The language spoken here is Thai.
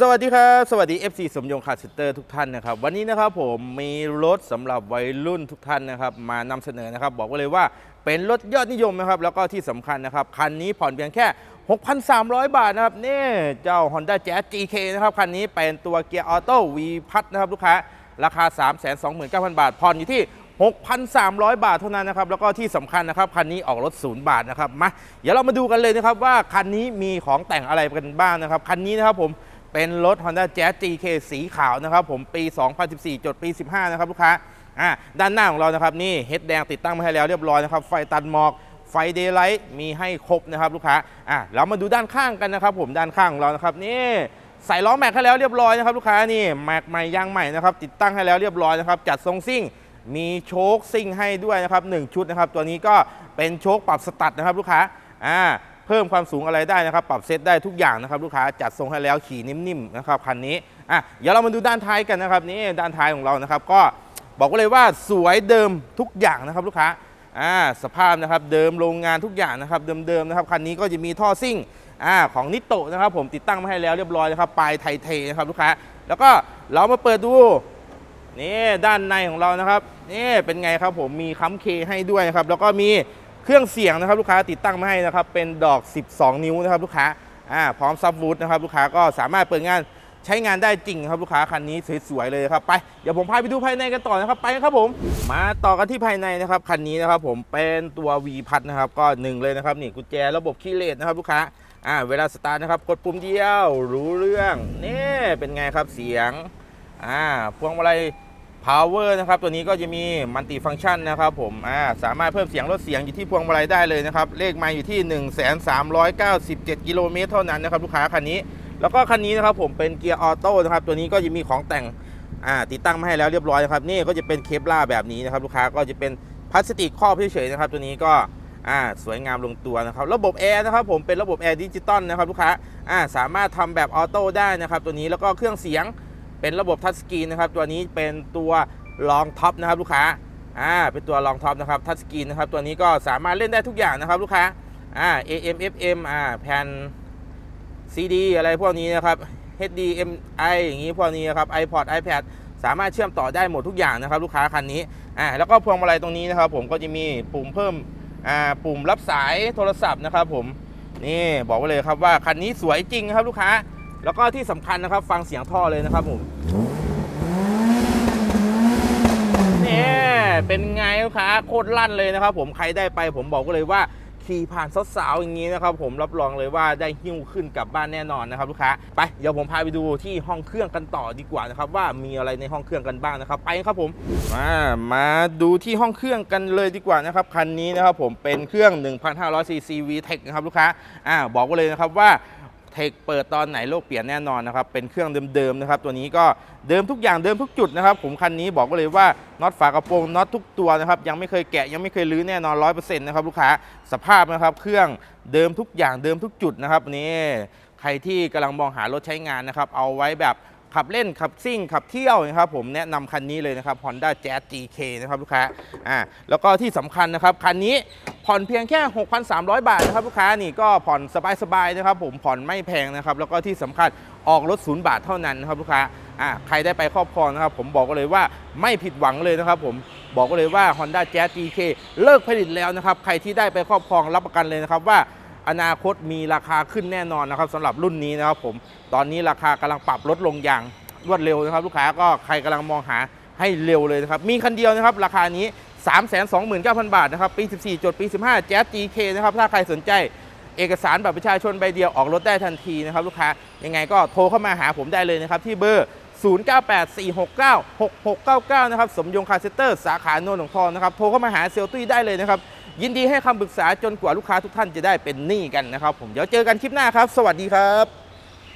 สวัสดีครับ สวัสดี FC สมยงคาร์เซ็นเตอร์ทุกท่านนะครับ วันนี้นะครับผมมีรถสำหรับวัยรุ่นทุกท่านนะครับ มานำเสนอนะครับ บอกไว้เลยว่าเป็นรถยอดนิยมนะครับ แล้วก็ที่สำคัญนะครับ คันนี้ผ่อนเพียงแค่ 6,300 บาทนะครับ นี่เจ้า Honda Jazz GK นะครับ คันนี้เป็นตัวเกียร์ออโต้ V พัดนะครับลูกค้า ราคา 329,000 บาท ผ่อนอยู่ที่ 6,300 บาทเท่านั้นนะครับ แล้วก็ที่สำคัญนะครับ คันนี้ออกรถศูนย์บาทนะครับ มา เดี๋ยวเรามาดูกันเลยนะครับว่าคันนี้มีของแต่งอะไรกันบ้างนะครับ คันนี้นะครับผม เป็นรถ Honda Jazz GK สีขาวนะครับ ผมปี 2014 จดปี 15 นะครับลูกค้าอ่าด้านหน้าของเรานะครับนี่เฮดแดงติดตั้งมาให้แล้วเรียบร้อยนะครับ ไฟตัดหมอกไฟเดย์ไลท์มีให้ครบนะครับลูกค้าอ่าเรามาดูด้านข้างกันนะครับ ผมด้านข้างของเรานะครับนี่ใส่ล้อแม็กให้แล้วเรียบร้อยนะครับลูกค้านี่แม็กใหม่ยางใหม่นะครับติดตั้งให้แล้วเรียบร้อยนะครับจัดทรงซิ่งมีโชคซิ่งให้ด้วยนะครับหนึ่งชุดนะครับตัวนี้ก็เป็นโชคปรับสตัดนะครับลูกค้าอ่า เพิ่มความสูงอะไรได้นะครับ ปรับเซตได้ทุกอย่างนะครับ ลูกค้าจัดทรงให้แล้วขี่นิ่มๆนะครับคันนี้อะเดี๋ยวเรามาดูด้านท้ายกันนะครับนี่ด้านท้ายของเรานะครับ ก็บอกเลยว่าสวยเดิมทุกอย่างนะครับลูกค้าอ่าสภาพนะครับเดิมโรงงานทุกอย่างนะครับเดิมๆนะครับคันนี้ก็จะมีท่อซิ่งอ่าของนิโตะนะครับ ผมติดตั้งมาให้แล้วเรียบร้อยนะครับปลายไทเทนะครับลูกค้า แล้วก็เรามาเปิดดูนี่ด้านในของเรานะครับนี่เป็นไงครับผมมีค้ำเคให้ด้วยนะครับ แล้วก็มี เครื่องเสียงนะครับลูกค้าติดตั้งมาให้นะครับเป็นดอก 12 นิ้วนะครับลูกค้าอ่าพร้อมซับวูดนะครับลูกค้าก็สามารถเปิดงานใช้งานได้จริงครับลูกค้าคันนี้สวยๆเลยครับไปเดี๋ยวผมพาไปดูภายในกันต่อนะครับไปครับผม มาต่อกันที่ภายในนะครับคันนี้นะครับผมเป็นตัว V พัดนะครับก็หนึ่งเลยนะครับนี่กุญแจระบบคีย์เลสนะครับลูกค้าอ่าเวลาสตาร์ทนะครับกดปุ่มเดียวรู้เรื่องนี่เป็นไงครับเสียงอ่าพวงมาลัย power นะครับ ตัวนี้ก็จะมีมัลติฟัง c t ชันนะครับผมอ่าสามารถเพิ่มเสียงลดเสียงอยู่ที่พวงมาลัยได้เลยนะครับ เลขไมาอยู่ที่ 1 3 9 7กิโลเมตรเท่านั้นนะครับลูกค้าคันนี้ แล้วก็คันนี้นะครับผมเป็นเกียร์ออโต้นะครับ ตัวนี้ก็จะมีของแต่งอ่าติดตั้งมาให้แล้วเรียบร้อยนะครับ นี่ก็จะเป็นเคปล่าแบบนี้นะครับ ลูกค้าก็จะเป็นพลาสติกครอบเฉยๆนะครับ ตัวนี้ก็อ่าสวยงามลงตัวนะครับ ระบบแอร์นะครับผมเป็นระบบแอร์ดิจิตอลนะครับลูกค้าอ่าสามารถทำแบบออโต้ได้นะครับ ตัวนี้แล้วก็เครื่องเสียง เป็นระบบทัชสกรีนนะครับ ตัวนี้เป็นตัวรองท็อปนะครับลูกค้าอ่าเป็นตัวรองท็อปนะครับทัชสกรีนนะครับตัวนี้ก็สามารถเล่นได้ทุกอย่างนะครับลูกค้าอ่า AM FM อ่าแผ่น CD อะไรพวกนี้นะครับ HDMI อย่างนี้พวกนี้นะครับ iPod iPad สามารถเชื่อมต่อได้หมดทุกอย่างนะครับ ลูกค้าคันนี้อ่าแล้วก็พวงมาลัยตรงนี้นะครับ ผมก็จะมีปุ่มเพิ่มอ่าปุ่มรับสายโทรศัพท์นะครับ ผมนี่บอกไว้เลยครับว่าคันนี้สวยจริงครับลูกค้า แล้วก็ที่สำคัญนะครับฟังเสียงท่อเลยนะครับผมนี่เป็นไงลูกค้าโคตรลั่นเลยนะครับ ผมใครได้ไปผมบอกก็เลยว่าขี่ผ่านสาวๆอย่างนี้นะครับผมรับรองเลยว่าได้หิ้วขึ้นกลับบ้านแน่นอนนะครับลูกค้าไปเดี๋ยวผมพาไปดูที่ห้องเครื่องกันต่อดีกว่านะครับว่ามีอะไรในห้องเครื่องกันบ้างนะครับ ไปครับผมมามาดูที่ห้องเครื่องกันเลยดีกว่านะครับคันนี้นะครับผมเป็นเครื่อง 1,500 cc VTEC นะครับลูกค้าอ่าบอกไว้เลยนะครับว่า เทคเปิดตอนไหนโลกเปลี่ยนแน่นอนนะครับ เป็นเครื่องเดิมๆนะครับ ตัวนี้ก็เดิมทุกอย่างเดิมทุกจุดนะครับผมคันนี้บอกเลยว่าน็อตฝากระโปรงน็อตทุกตัวนะครับยังไม่เคยแกะยังไม่เคยรื้อแน่นอนร้อยเปอร์เซ็นต์นะครับลูกค้าสภาพนะครับ เครื่องเดิมทุกอย่างเดิมทุกจุดนะครับนี่ใครที่กำลังมองหารถใช้งานนะครับเอาไว้แบบ ขับเล่นขับซิ่งขับเที่ยวนะครับผมแนะนำคันนี้เลยนะครับ Honda Jazz GK นะครับลูกค้าอ่าแล้วก็ที่สำคัญนะครับคันนี้ผ่อนเพียงแค่ 6,300 บาทนะครับลูกค้านี่ก็ผ่อนสบายๆนะครับ ผมผ่อนไม่แพงนะครับแล้วก็ที่สำคัญออกรถศูนย์บาทเท่านั้นนะครับลูกค้าอ่าใครได้ไปครอบครองนะครับ ผมบอกเลยว่าไม่ผิดหวังเลยนะครับ ผมบอกเลยว่า Honda Jazz GK เลิกผลิตแล้วนะครับ ใครที่ได้ไปครอบครองรับประกันเลยนะครับว่า อนาคตมีราคาขึ้นแน่นอนนะครับสำหรับรุ่นนี้นะครับผมตอนนี้ราคากำลังปรับลดลงอย่างรวดเร็วนะครับ ลูกค้าก็ใครกำลังมองหาให้เร็วเลยนะครับ มีคันเดียวนะครับราคานี้ 329,000 บาทนะครับ ปี 14 จดปี 15 Jazz GK นะครับ ถ้าใครสนใจเอกสารบัตรประชาชนใบเดียวออกรถได้ทันทีนะครับ ลูกค้ายังไงก็โทรเข้ามาหาผมได้เลยนะครับ ที่เบอร์ 0984696699 นะครับ สมยงคาเซเตอร์ สาขาโนนหนองทองนะครับ โทรเข้ามาหาเซลตุ้ยได้เลยนะครับ ยินดีให้คำปรึกษาจนกว่าลูกค้าทุกท่านจะได้เป็นหนี้กันนะครับ ผมเดี๋ยวเจอกันคลิปหน้าครับ สวัสดีครับ